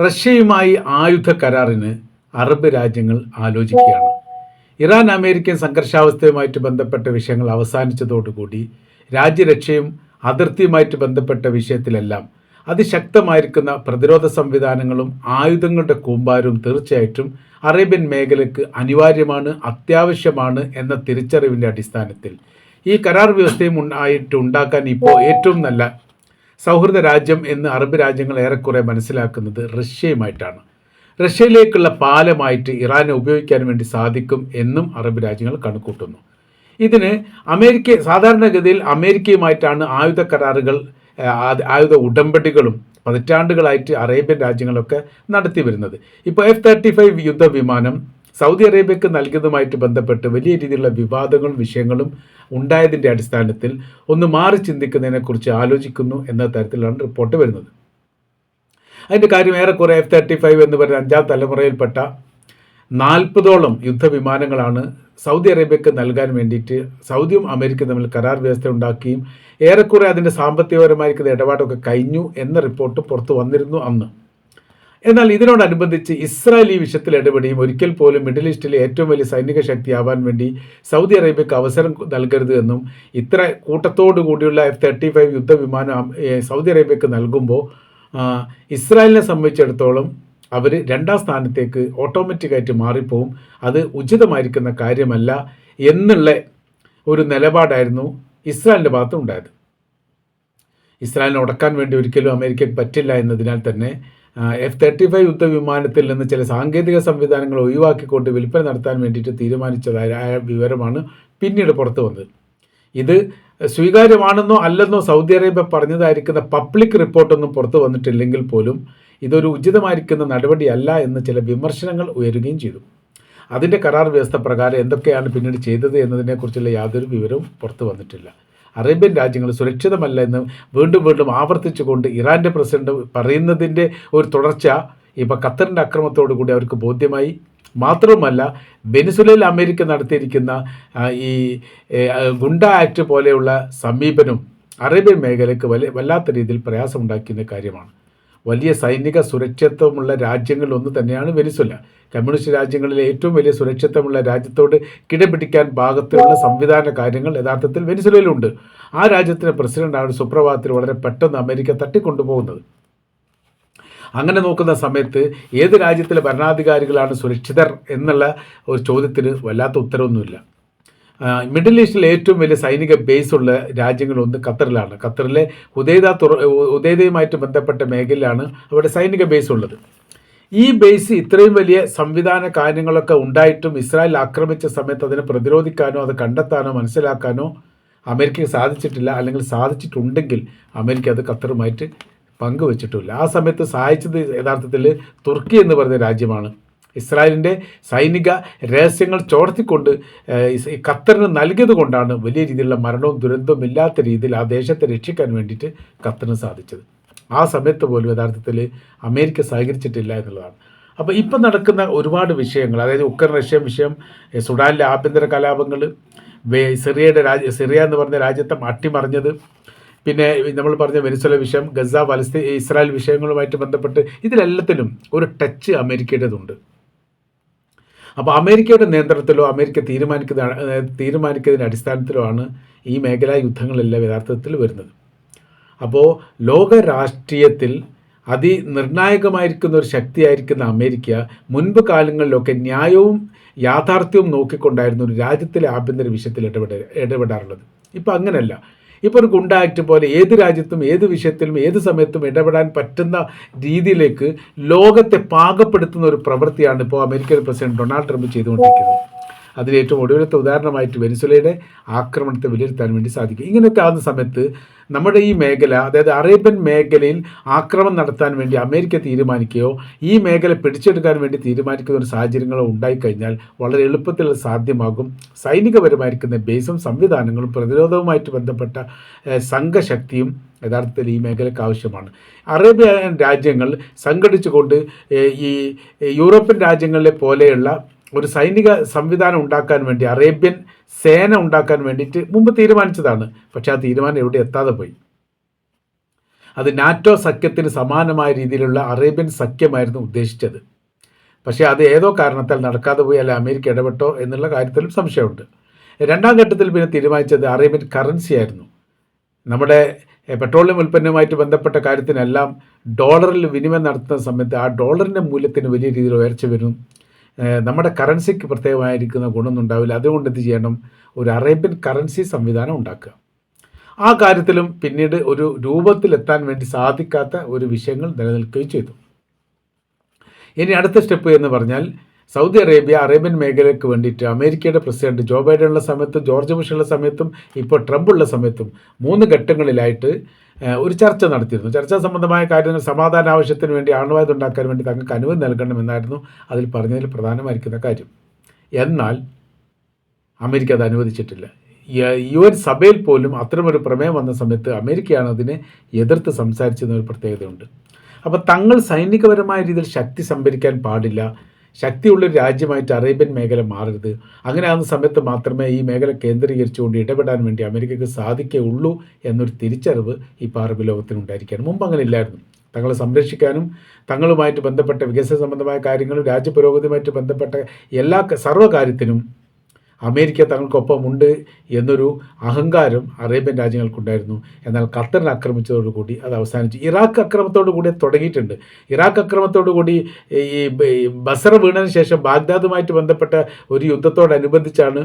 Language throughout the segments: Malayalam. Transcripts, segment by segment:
റഷ്യയുമായി ആയുധ കരാറിന് അറബ് രാജ്യങ്ങൾ ആലോചിക്കുകയാണ്. ഇറാൻ അമേരിക്കൻ സംഘർഷാവസ്ഥയുമായിട്ട് ബന്ധപ്പെട്ട വിഷയങ്ങൾ അവസാനിച്ചതോടുകൂടി രാജ്യരക്ഷയും അതിർത്തിയുമായിട്ട് ബന്ധപ്പെട്ട വിഷയത്തിലെല്ലാം അതിശക്തമായിരിക്കുന്ന പ്രതിരോധ സംവിധാനങ്ങളും ആയുധങ്ങളുടെ കൂമ്പാരവും തീർച്ചയായിട്ടും അറേബ്യൻ മേഖലയ്ക്ക് അനിവാര്യമാണ് അത്യാവശ്യമാണ് എന്ന തിരിച്ചറിവിന്റെ അടിസ്ഥാനത്തിൽ ഈ കരാർ വ്യവസ്ഥയും ആയിട്ട് ഉണ്ടാക്കാൻ ഇപ്പോൾ ഏറ്റവും നല്ല സൗഹൃദ രാജ്യം എന്ന് അറബ് രാജ്യങ്ങൾ ഏറെക്കുറെ മനസ്സിലാക്കുന്നത് റഷ്യയുമായിട്ടാണ്. റഷ്യയിലേക്കുള്ള പാലമായിട്ട് ഇറാനെ ഉപയോഗിക്കാൻ വേണ്ടി സാധിക്കും എന്നും അറബ് രാജ്യങ്ങൾ കണക്കൂട്ടുന്നു ഇതിന് അമേരിക്ക സാധാരണഗതിയിൽ അമേരിക്കയുമായിട്ടാണ് ആയുധ കരാറുകൾ ആയുധ ഉടമ്പടികളും പതിറ്റാണ്ടുകളായിട്ട് അറേബ്യൻ രാജ്യങ്ങളൊക്കെ നടത്തി വരുന്നത്. ഇപ്പോൾ എഫ് തേർട്ടി ഫൈവ് യുദ്ധവിമാനം സൗദി അറേബ്യക്ക് നൽകിയതുമായിട്ട് ബന്ധപ്പെട്ട് വലിയ രീതിയിലുള്ള വിവാദങ്ങളും വിഷയങ്ങളും ഉണ്ടായതിന്റെ അടിസ്ഥാനത്തിൽ ഒന്ന് മാറി ചിന്തിക്കുന്നതിനെക്കുറിച്ച് ആലോചിക്കുന്നു എന്ന തരത്തിലാണ് റിപ്പോർട്ട് വരുന്നത്. അതിന്റെ കാര്യം ഏറെക്കുറെ എഫ് തേർട്ടി ഫൈവ് എന്ന് പറയുന്ന അഞ്ചാം തലമുറയിൽപ്പെട്ട നാൽപ്പതോളം യുദ്ധവിമാനങ്ങളാണ് സൗദി അറേബ്യക്ക് നൽകാൻ വേണ്ടിയിട്ട് സൗദിയും അമേരിക്കയും തമ്മിൽ കരാർ വ്യവസ്ഥ ഉണ്ടാക്കുകയും ഏറെക്കുറെ അതിന്റെ സാമ്പത്തികപരമായിരിക്കുന്ന ഇടപാടൊക്കെ കഴിഞ്ഞു എന്ന റിപ്പോർട്ട് പുറത്തു വന്നിരുന്നു അന്ന്. എന്നാൽ ഇതിനോടനുബന്ധിച്ച് ഇസ്രായേൽ ഈ വിഷയത്തിൽ ഇടപെടുകയും ഒരിക്കൽ പോലും മിഡിൽ ഈസ്റ്റിലെ ഏറ്റവും വലിയ സൈനിക ശക്തിയാവാൻ വേണ്ടി സൗദി അറേബ്യക്ക് അവസരം നൽകരുത് എന്നും ഇത്ര കൂട്ടത്തോടു കൂടിയുള്ള എഫ് തേർട്ടി ഫൈവ് യുദ്ധവിമാനം സൗദി അറേബ്യക്ക് നൽകുമ്പോൾ ഇസ്രായേലിനെ സംബന്ധിച്ചിടത്തോളം അവർ രണ്ടാം സ്ഥാനത്തേക്ക് ഓട്ടോമാറ്റിക്കായിട്ട് മാറിപ്പോവും. അത് ഉചിതമായിരിക്കുന്ന കാര്യമല്ല എന്നുള്ള ഒരു നിലപാടായിരുന്നു ഇസ്രായേലിന്റെ ഭാഗത്തുണ്ടായത്. ഇസ്രായേലിനെ ഉടക്കാൻ വേണ്ടി ഒരിക്കലും അമേരിക്കയ്ക്ക് പറ്റില്ല എന്നതിനാൽ തന്നെ എഫ് തേർട്ടി ഫൈവ് യുദ്ധവിമാനത്തിൽ നിന്ന് ചില സാങ്കേതിക സംവിധാനങ്ങൾ ഒഴിവാക്കിക്കൊണ്ട് വിൽപ്പന നടത്താൻ വേണ്ടിയിട്ട് തീരുമാനിച്ചതായ വിവരമാണ് പിന്നീട് പുറത്തു വന്നത്. ഇത് സ്വീകാര്യമാണെന്നോ അല്ലെന്നോ സൗദി അറേബ്യ പറഞ്ഞതായിരിക്കുന്ന പബ്ലിക് റിപ്പോർട്ടൊന്നും പുറത്തു വന്നിട്ടില്ലെങ്കിൽ പോലും ഇതൊരു ഉചിതമായിരിക്കുന്ന നടപടിയല്ല എന്ന് ചില വിമർശനങ്ങൾ ഉയരുകയും ചെയ്തു. അതിന്റെ കരാർ വ്യവസ്ഥ പ്രകാരം എന്തൊക്കെയാണ് പിന്നീട് ചെയ്തത് എന്നതിനെക്കുറിച്ചുള്ള യാതൊരു വിവരവും പുറത്തു വന്നിട്ടില്ല. അറേബ്യൻ രാജ്യങ്ങൾ സുരക്ഷിതമല്ല എന്ന് വീണ്ടും വീണ്ടും ആവർത്തിച്ചുകൊണ്ട് ഇറാന്റെ പ്രസിഡന്റ് പറയുന്നതിന്റെ ഒരു തുടർച്ച ഇപ്പോൾ ഖത്തറിന്റെ അക്രമത്തോടു കൂടി അവർക്ക് ബോധ്യമായി. മാത്രവുമല്ല വെനിസുലയിൽ അമേരിക്ക നടത്തിയിരിക്കുന്ന ഈ ഗുണ്ട ആക്ട് പോലെയുള്ള സമീപനം അറേബ്യൻ മേഖലയ്ക്ക് വല്ലാത്ത രീതിയിൽ പ്രയാസമുണ്ടാക്കുന്ന കാര്യമാണ്. വലിയ സൈനിക സുരക്ഷിത്വമുള്ള രാജ്യങ്ങളിൽ ഒന്ന് തന്നെയാണ് വെനിസ്വല. കമ്മ്യൂണിസ്റ്റ് രാജ്യങ്ങളിലെ ഏറ്റവും വലിയ സുരക്ഷിത്വമുള്ള രാജ്യത്തോട് കിടപിടിക്കാൻ പാകത്തിലുള്ള സംവിധാന കാര്യങ്ങൾ യഥാർത്ഥത്തിൽ വെനിസ്വലയിലുണ്ട്. ആ രാജ്യത്തിന്റെ പ്രസിഡന്റാണ് സുപ്രഭാതത്തിൽ വളരെ പെട്ടെന്ന് അമേരിക്ക തട്ടിക്കൊണ്ടുപോകുന്നത്. അങ്ങനെ നോക്കുന്ന സമയത്ത് ഏത് രാജ്യത്തിലെ ഭരണാധികാരികളാണ് സുരക്ഷിതർ എന്നുള്ള ഒരു ചോദ്യത്തിന് വല്ലാത്ത ഉത്തരവൊന്നുമില്ല. മിഡിൽ ഈസ്റ്റിൽ ഏറ്റവും വലിയ സൈനിക ബേസ് ഉള്ള രാജ്യങ്ങളൊന്ന് ഖത്തറിലാണ്. ഖത്തറിലെ ഉദയത തുറ ഉദയതയുമായിട്ട് ബന്ധപ്പെട്ട മേഖലയിലാണ് അവിടെ സൈനിക ബേസ് ഉള്ളത് ഈ ബേസ് ഇത്രയും വലിയ സംവിധാന കാര്യങ്ങളൊക്കെ ഉണ്ടായിട്ടും ഇസ്രായേൽ ആക്രമിച്ച സമയത്ത് അതിനെ പ്രതിരോധിക്കാനോ അത് കണ്ടെത്താനോ മനസ്സിലാക്കാനോ അമേരിക്കയ്ക്ക് സാധിച്ചിട്ടില്ല. അല്ലെങ്കിൽ സാധിച്ചിട്ടുണ്ടെങ്കിൽ അമേരിക്ക അത് ഖത്തറുമായിട്ട് പങ്കുവച്ചിട്ടില്ല. ആ സമയത്ത് സഹായിച്ചത് യഥാർത്ഥത്തിൽ തുർക്കി എന്ന് പറഞ്ഞ രാജ്യമാണ്. ഇസ്രായേലിന്റെ സൈനിക രഹസ്യങ്ങൾ ചോർത്തിക്കൊണ്ട് ഖത്തറിന് നൽകിയത് കൊണ്ടാണ് വലിയ രീതിയിലുള്ള മരണവും ദുരന്തവും ഇല്ലാത്ത രീതിയിൽ ആ ദേശത്തെ രക്ഷിക്കാൻ വേണ്ടിയിട്ട് ഖത്തറിന് സാധിച്ചത്. ആ സമയത്ത് പോലും യഥാർത്ഥത്തിൽ അമേരിക്ക സഹകരിച്ചിട്ടില്ല എന്നുള്ളതാണ്. അപ്പോൾ ഇപ്പം നടക്കുന്ന ഒരുപാട് വിഷയങ്ങൾ അതായത് ഉക്രൈൻ റഷ്യ വിഷയം സുഡാനിലെ ആഭ്യന്തര കലാപങ്ങൾ സിറിയയുടെ രാജ്യ സിറിയ എന്ന് പറഞ്ഞ രാജ്യത്തെ അട്ടിമറിഞ്ഞത് പിന്നെ നമ്മൾ പറഞ്ഞ വെനിസ്വല വിഷയം ഗസ പലസ്തീൻ ഇസ്രായേൽ വിഷയങ്ങളുമായിട്ട് ബന്ധപ്പെട്ട് ഇതിലെല്ലാത്തിലും ഒരു ടച്ച് അമേരിക്കയുടേതുണ്ട്. അപ്പോൾ അമേരിക്കയുടെ നിയന്ത്രണത്തിലോ അമേരിക്ക തീരുമാനിക്കുന്ന തീരുമാനിക്കുന്നതിന്റെ അടിസ്ഥാനത്തിലോ ആണ് ഈ മേഖലാ യുദ്ധങ്ങളെല്ലാം യഥാർത്ഥത്തിൽ വരുന്നത്. അപ്പോൾ ലോക രാഷ്ട്രീയത്തിൽ അതിനിർണായകമായിരിക്കുന്ന ഒരു ശക്തിയായിരിക്കുന്ന അമേരിക്ക മുൻപ് കാലങ്ങളിലൊക്കെ ന്യായവും യാഥാർത്ഥ്യവും നോക്കിക്കൊണ്ടായിരുന്നു ഒരു രാജ്യത്തിലെ ആഭ്യന്തര വിഷയത്തിൽ ഇടപെട ഇടപെടാറുള്ളത്. ഇപ്പോൾ അങ്ങനെയല്ല ഇപ്പോൾ ഒരു ഗുണ്ട ആക്ട് പോലെ ഏത് രാജ്യത്തും ഏത് വിഷയത്തിലും ഏത് സമയത്തും ഇടപെടാൻ പറ്റുന്ന രീതിയിലേക്ക് ലോകത്തെ പാകപ്പെടുത്തുന്ന ഒരു പ്രവൃത്തിയാണ് ഇപ്പോൾ അമേരിക്കൻ പ്രസിഡന്റ് ഡൊണാൾഡ് ട്രംപ് ചെയ്തുകൊണ്ടിരിക്കുന്നത്. അതിന് ഏറ്റവും ഒടുവിലത്തെ ഉദാഹരണമായിട്ട് വെനിസുലയുടെ ആക്രമണത്തെ വിലയിരുത്താൻ വേണ്ടി സാധിക്കും. ഇങ്ങനെയൊക്കെ ആകുന്ന സമയത്ത് നമ്മുടെ ഈ മേഖല അതായത് അറേബ്യൻ മേഖലയിൽ ആക്രമണം നടത്താൻ വേണ്ടി അമേരിക്ക തീരുമാനിക്കുകയോ ഈ മേഖല പിടിച്ചെടുക്കാൻ വേണ്ടി തീരുമാനിക്കുന്ന ഒരു സാഹചര്യങ്ങളോ ഉണ്ടായിക്കഴിഞ്ഞാൽ വളരെ എളുപ്പത്തിൽ സാധ്യമാകും. സൈനികപരമായിരിക്കുന്ന ബേസും സംവിധാനങ്ങളും പ്രതിരോധവുമായിട്ട് ബന്ധപ്പെട്ട സംഘശക്തിയും യഥാർത്ഥത്തിൽ ഈ മേഖലയ്ക്ക് ആവശ്യമാണ്. അറേബ്യൻ രാജ്യങ്ങൾ സംഘടിച്ചുകൊണ്ട് ഈ യൂറോപ്യൻ രാജ്യങ്ങളിലെ പോലെയുള്ള ഒരു സൈനിക സംവിധാനം ഉണ്ടാക്കാൻ വേണ്ടി അറേബ്യൻ സേന ഉണ്ടാക്കാൻ വേണ്ടിയിട്ട് മുമ്പ് തീരുമാനിച്ചതാണ്. പക്ഷേ ആ തീരുമാനം എവിടെ എത്താതെ പോയി. അത് നാറ്റോ സഖ്യത്തിന് സമാനമായ രീതിയിലുള്ള അറേബ്യൻ സഖ്യമായിരുന്നു ഉദ്ദേശിച്ചത്. പക്ഷേ അത് ഏതോ കാരണത്താൽ നടക്കാതെ പോയി അല്ല അമേരിക്ക ഇടപെട്ടോ എന്നുള്ള കാര്യത്തിലും സംശയമുണ്ട്. രണ്ടാം ഘട്ടത്തിൽ പിന്നെ തീരുമാനിച്ചത് അറേബ്യൻ കറൻസി ആയിരുന്നു. നമ്മുടെ പെട്രോളിയം ഉൽപ്പന്നവുമായിട്ട് ബന്ധപ്പെട്ട കാര്യത്തിനെല്ലാം ഡോളറിൽ വിനിമയം നടത്തുന്ന സമയത്ത് ആ ഡോളറിന്റെ മൂല്യത്തിന് വലിയ രീതിയിൽ ഉയർച്ച വരും. നമ്മുടെ കറൻസിക്ക് പ്രത്യേകമായിരിക്കുന്ന ഗുണമൊന്നും ഉണ്ടാവില്ല. അതുകൊണ്ട് എന്ത് ചെയ്യണം? ഒരു അറേബ്യൻ കറൻസി സംവിധാനം ഉണ്ടാക്കുക. ആ കാര്യത്തിലും പിന്നീട് ഒരു രൂപത്തിലെത്താൻ വേണ്ടി സാധിക്കാത്ത ഒരു വിഷയങ്ങൾ നിലനിൽക്കുകയും ചെയ്തു. ഇനി അടുത്ത സ്റ്റെപ്പ് എന്ന് പറഞ്ഞാൽ സൗദി അറേബ്യ അറേബ്യൻ മേഖലയ്ക്ക് വേണ്ടിയിട്ട് അമേരിക്കയുടെ പ്രസിഡന്റ് ജോ ബൈഡൻ ഉള്ള സമയത്തും ജോർജ് ബുഷ് ഉള്ള സമയത്തും ഇപ്പോൾ ട്രംപ് ഉള്ള സമയത്തും മൂന്ന് ഘട്ടങ്ങളിലായിട്ട് ഒരു ചർച്ച നടത്തിയിരുന്നു. ചർച്ചാ സംബന്ധമായ കാര്യങ്ങൾ സമാധാന ആവശ്യത്തിന് വേണ്ടി ആണവായുധം ഉണ്ടാക്കാൻ വേണ്ടി തങ്ങൾക്ക് അനുമതി നൽകണമെന്നായിരുന്നു അതിൽ പറഞ്ഞതിൽ പ്രധാനമായിരിക്കുന്ന കാര്യം. എന്നാൽ അമേരിക്ക അത് അനുവദിച്ചിട്ടില്ല. യ- എൻ സഭയിൽ പോലും അത്തരമൊരു പ്രമേയം വന്ന സമയത്ത് അമേരിക്കയാണ് അതിനെ എതിർത്ത് സംസാരിച്ചതെന്നൊരു പ്രത്യേകതയുണ്ട്. അപ്പോൾ തങ്ങൾ സൈനികപരമായ രീതിയിൽ ശക്തി സംഭരിക്കാൻ പാടില്ല. ശക്തിയുള്ളൊരു രാജ്യമായിട്ട് അറേബ്യൻ മേഖല മാറരുത്. അങ്ങനെ ആകുന്ന സമയത്ത് മാത്രമേ ഈ മേഖല കേന്ദ്രീകരിച്ചുകൊണ്ട് ഇടപെടാൻ വേണ്ടി അമേരിക്കയ്ക്ക് സാധിക്കുകയുള്ളൂ എന്നൊരു തിരിച്ചറിവ് ഈ അറബ് ലോകത്തിനുണ്ടായിരിക്കുകയാണ്. മുമ്പ് അങ്ങനെ ഇല്ലായിരുന്നു. തങ്ങളെ സംരക്ഷിക്കാനും തങ്ങളുമായിട്ട് ബന്ധപ്പെട്ട വികസന സംബന്ധമായ കാര്യങ്ങളും രാജ്യപുരോഗതിയുമായിട്ട് ബന്ധപ്പെട്ട എല്ലാ ക- സർവ കാര്യത്തിനും അമേരിക്ക തങ്ങൾക്കൊപ്പമുണ്ട് എന്നൊരു അഹങ്കാരം അറേബ്യൻ രാജ്യങ്ങൾക്കുണ്ടായിരുന്നു. എന്നാൽ ഖത്തറിനെ ആക്രമിച്ചതോടുകൂടി അത് അവസാനിച്ചു. ഇറാഖ് അക്രമത്തോടു കൂടി തുടങ്ങിയിട്ടുണ്ട്. ഇറാഖ് അക്രമത്തോടു കൂടി ഈ ബസറ വീണതിന് ശേഷം ബാഗ്ദാദുമായിട്ട് ബന്ധപ്പെട്ട ഒരു യുദ്ധത്തോടനുബന്ധിച്ചാണ്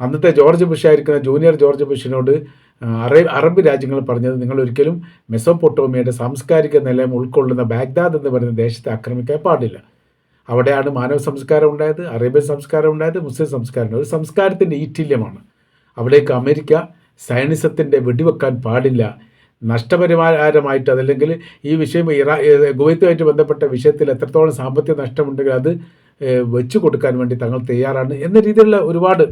അന്നത്തെ ജോർജ് ബുഷ് ആയിരിക്കുന്ന ജൂനിയർ ജോർജ് ബുഷിനോട് അറേ അറബ് രാജ്യങ്ങൾ പറഞ്ഞത് നിങ്ങൾ ഒരിക്കലും മെസോപ്പൊട്ടോമിയയുടെ സാംസ്കാരിക നിലയം ഉൾക്കൊള്ളുന്ന ബാഗ്ദാദ് എന്ന് പറയുന്ന ദേശത്തെ ആക്രമിക്കാൻ പാടില്ല. അവിടെയാണ് മാനവ സംസ്കാരം ഉണ്ടായത് അറേബ്യൻ സംസ്കാരം ഉണ്ടായത് മുസ്ലിം സംസ്കാരം. ഒരു സംസ്കാരത്തിന്റെ ഈറ്റില്യമാണ്. അവിടേക്ക് അമേരിക്ക സയനിസത്തിന്റെ വെടിവെക്കാൻ പാടില്ല. നഷ്ടപരിഹാരമായിട്ട് അതല്ലെങ്കിൽ ഈ വിഷയം ഇറാ ഗുവൈത്തുമായിട്ട് ബന്ധപ്പെട്ട വിഷയത്തിൽ എത്രത്തോളം സാമ്പത്തിക നഷ്ടമുണ്ടെങ്കിൽ അത് വെച്ചു കൊടുക്കാൻ വേണ്ടി തങ്ങൾ തയ്യാറാണ് എന്ന രീതിയിലുള്ള ഒരുപാട്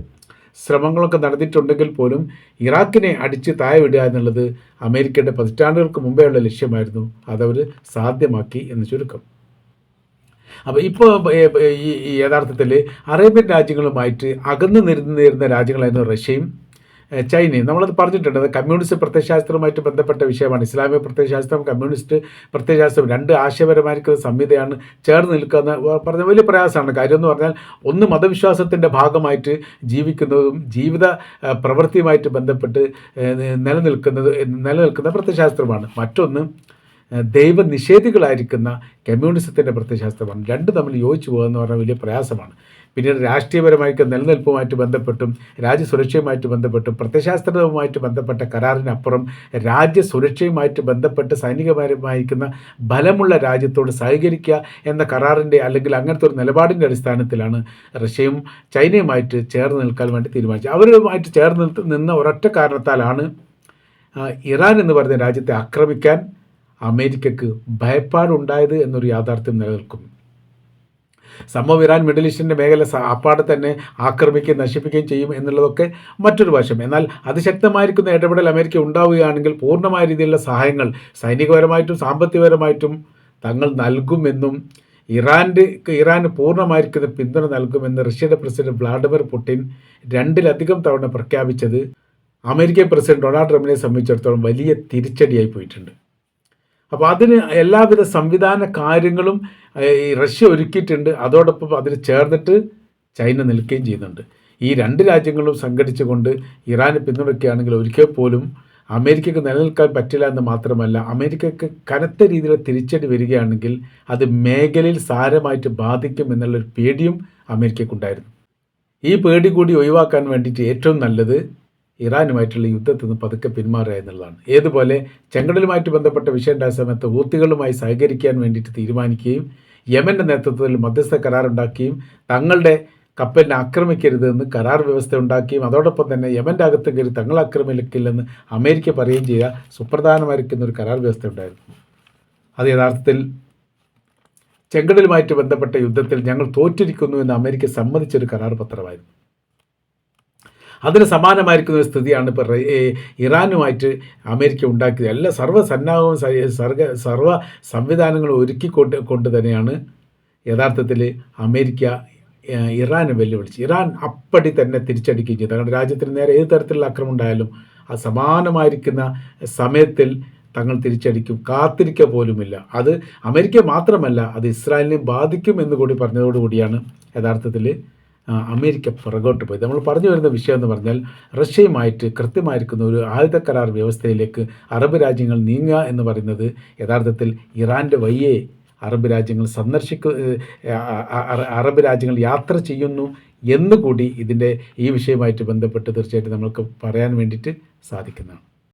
ശ്രമങ്ങളൊക്കെ നടന്നിട്ടുണ്ടെങ്കിൽ പോലും ഇറാഖിനെ അടിച്ച് താഴെ വിടുക എന്നുള്ളത് അമേരിക്കയുടെ പതിറ്റാണ്ടുകൾക്ക് മുമ്പേ ഉള്ള ലക്ഷ്യമായിരുന്നു. അതവർ സാധ്യമാക്കി എന്ന് ചുരുക്കം. അപ്പോൾ ഇപ്പോൾ ഈ യഥാർത്ഥത്തിൽ അറേബ്യൻ രാജ്യങ്ങളുമായിട്ട് അകന്നു നിരുന്നിരുന്ന രാജ്യങ്ങളായിരുന്നു റഷ്യയും ചൈനയും. നമ്മളത് പറഞ്ഞിട്ടുണ്ട് അത് കമ്മ്യൂണിസ്റ്റ് പ്രത്യയശാസ്ത്രവുമായിട്ട് ബന്ധപ്പെട്ട വിഷയമാണ്. ഇസ്ലാമിക പ്രത്യയശാസ്ത്രം കമ്മ്യൂണിസ്റ്റ് പ്രത്യയശാസ്ത്രം രണ്ട് ആശയപരമായിരിക്കുന്ന സംഹിതയാണ് ചേർന്ന് എന്ന് പറഞ്ഞ വലിയ പ്രയാസമാണ്. കാര്യം എന്ന് പറഞ്ഞാൽ ഒന്ന് മതവിശ്വാസത്തിന്റെ ഭാഗമായിട്ട് ജീവിക്കുന്നതും ജീവിത പ്രവൃത്തിയുമായിട്ട് ബന്ധപ്പെട്ട് നിലനിൽക്കുന്നത് നിലനിൽക്കുന്ന പ്രത്യയശാസ്ത്രമാണ്. മറ്റൊന്ന് ദൈവനിഷേധികളായിരിക്കുന്ന കമ്മ്യൂണിസത്തിന്റെ പ്രത്യശാസ്ത്രമാണ് രണ്ട് തമ്മിൽ യോജിച്ചു പോകുക എന്ന് പറഞ്ഞാൽ വലിയ പ്രയാസമാണ്. പിന്നീട് രാഷ്ട്രീയപരമായിട്ട് നിലനിൽപ്പുമായിട്ട് ബന്ധപ്പെട്ടും രാജ്യസുരക്ഷയുമായിട്ട് ബന്ധപ്പെട്ടും പ്രത്യശാസ്ത്രവുമായിട്ട് ബന്ധപ്പെട്ട കരാറിനപ്പുറം രാജ്യസുരക്ഷയുമായിട്ട് ബന്ധപ്പെട്ട് സൈനികപരമായിരിക്കുന്ന ബലമുള്ള രാജ്യത്തോട് സഹകരിക്കുക എന്ന കരാറിന്റെ അല്ലെങ്കിൽ അങ്ങനത്തെ ഒരു നിലപാടിന്റെ അടിസ്ഥാനത്തിലാണ് റഷ്യയും ചൈനയുമായിട്ട് ചേർന്ന് നിൽക്കാൻ വേണ്ടി തീരുമാനിച്ചത്. അവരുമായിട്ട് ചേർന്ന് നിന്ന ഒരൊറ്റ കാരണത്താലാണ് ഇറാൻ എന്ന് പറയുന്ന രാജ്യത്തെ ആക്രമിക്കാൻ അമേരിക്കക്ക് ഭയപ്പാടുണ്ടായത് എന്നൊരു യാഥാർത്ഥ്യം നിലനിൽക്കുന്നു. സംഭവം ഇറാൻ മിഡിൽ ഈസ്റ്റിന്റെ മേഖല അപ്പാടെ തന്നെ ആക്രമിക്കുകയും നശിപ്പിക്കുകയും ചെയ്യും എന്നുള്ളതൊക്കെ മറ്റൊരു വശം. എന്നാൽ അതിശക്തമായിരിക്കുന്ന ഇടപെടൽ അമേരിക്ക ഉണ്ടാവുകയാണെങ്കിൽ പൂർണമായ രീതിയിലുള്ള സഹായങ്ങൾ സൈനികപരമായിട്ടും സാമ്പത്തികപരമായിട്ടും തങ്ങൾ നൽകുമെന്നും ഇറാന്റെ ഇറാന് പൂർണമായിരിക്കുന്ന പിന്തുണ നൽകുമെന്ന് റഷ്യയുടെ പ്രസിഡന്റ് വ്ളാഡിമിർ പുടിൻ രണ്ടിലധികം തവണ പ്രഖ്യാപിച്ചത് അമേരിക്കൻ പ്രസിഡന്റ് ഡൊണാൾഡ് ട്രംപിനെ സംബന്ധിച്ചിടത്തോളം വലിയ തിരിച്ചടിയായി പോയിട്ടുണ്ട്. അപ്പോൾ അതിന് എല്ലാവിധ സംവിധാന കാര്യങ്ങളും ഈ റഷ്യ ഒരുക്കിയിട്ടുണ്ട്. അതോടൊപ്പം അതിന് ചേർന്നിട്ട് ചൈന നിൽക്കുകയും ചെയ്യുന്നുണ്ട്. ഈ രണ്ട് രാജ്യങ്ങളും സംഘടിച്ചുകൊണ്ട് ഇറാനെ പിന്തുണയ്ക്കുകയാണെങ്കിൽ ഒരിക്കൽ പോലും അമേരിക്കക്ക് നിലനിൽക്കാൻ പറ്റില്ല എന്ന് മാത്രമല്ല അമേരിക്കക്ക് കനത്ത രീതിയിൽ തിരിച്ചടി വരികയാണെങ്കിൽ അത് മേഖലയിൽ സാരമായിട്ട് ബാധിക്കും എന്നുള്ളൊരു പേടിയും അമേരിക്കക്കുണ്ടായിരുന്നു. ഈ പേടി കൂടി ഒഴിവാക്കാൻ വേണ്ടിയിട്ട് ഏറ്റവും നല്ലത് ഇറാനുമായിട്ടുള്ള യുദ്ധത്തിൽ നിന്ന് പതുക്കെ പിന്മാറുക എന്നുള്ളതാണ്. ഏതുപോലെ ചെങ്കടലുമായിട്ട് ബന്ധപ്പെട്ട വിഷയം ഉണ്ടായ സമയത്ത് ഊത്തികളുമായി സഹകരിക്കാൻ വേണ്ടിയിട്ട് തീരുമാനിക്കുകയും യമന്റെ നേതൃത്വത്തിൽ മധ്യസ്ഥ കരാറുണ്ടാക്കുകയും തങ്ങളുടെ കപ്പലിനെ ആക്രമിക്കരുതെന്ന് കരാർ വ്യവസ്ഥ ഉണ്ടാക്കുകയും അതോടൊപ്പം തന്നെ യമന്റെ അകത്ത് കയറി തങ്ങൾ ആക്രമിക്കില്ലെന്ന് അമേരിക്ക പറയുകയും ചെയ്യുക സുപ്രധാനമായിരിക്കുന്ന ഒരു കരാർ വ്യവസ്ഥ ഉണ്ടായിരുന്നു. അത് യഥാർത്ഥത്തിൽ ചെങ്കടലുമായിട്ട് ബന്ധപ്പെട്ട യുദ്ധത്തിൽ ഞങ്ങൾ തോറ്റിരിക്കുന്നു എന്ന് അമേരിക്ക സമ്മതിച്ചൊരു കരാർ പത്രമായിരുന്നു. അതിന് സമാനമായിരിക്കുന്ന ഒരു സ്ഥിതിയാണ് ഇപ്പോൾ ഇറാനുമായിട്ട് അമേരിക്ക ഉണ്ടാക്കിയത്. എല്ലാ സർവ സന്നാഹവും സർഗ സർവ സംവിധാനങ്ങളും ഒരുക്കിക്കൊണ്ട് കൊണ്ട് തന്നെയാണ് യഥാർത്ഥത്തിൽ അമേരിക്ക ഇറാനെ വെല്ലുവിളിച്ച് ഇറാൻ അപ്പടി തന്നെ തിരിച്ചടിക്കുകയും ചെയ്തു. തങ്ങളുടെ രാജ്യത്തിന് നേരെ ഏത് തരത്തിലുള്ള ആക്രമം ഉണ്ടായാലും ആ സമാനമായിരിക്കുന്ന സമയത്തിൽ തങ്ങൾ തിരിച്ചടിക്കും. കാത്തിരിക്കുക പോലുമില്ല. അത് അമേരിക്ക മാത്രമല്ല അത് ഇസ്രായേലിനെ ബാധിക്കും എന്ന് കൂടി പറഞ്ഞതോടുകൂടിയാണ് യഥാർത്ഥത്തിൽ അമേരിക്ക പുറകോട്ട് പോയത്. നമ്മൾ പറഞ്ഞു വരുന്ന വിഷയം എന്ന് പറഞ്ഞാൽ റഷ്യയുമായിട്ട് കൃത്യമായിരിക്കുന്ന ഒരു ആയുധ കരാർ വ്യവസ്ഥയിലേക്ക് അറബ് രാജ്യങ്ങൾ നീങ്ങുക എന്ന് പറയുന്നത് യഥാർത്ഥത്തിൽ ഇറാന്റെ വയ്യെ അറബ് രാജ്യങ്ങൾ സന്ദർശിക്കു അറബ് രാജ്യങ്ങൾ യാത്ര ചെയ്യുന്നു എന്നുകൂടി ഇതിന്റെ ഈ വിഷയമായിട്ട് ബന്ധപ്പെട്ട് തീർച്ചയായിട്ടും നമ്മൾക്ക് പറയാൻ വേണ്ടിയിട്ട് സാധിക്കുന്നതാണ്.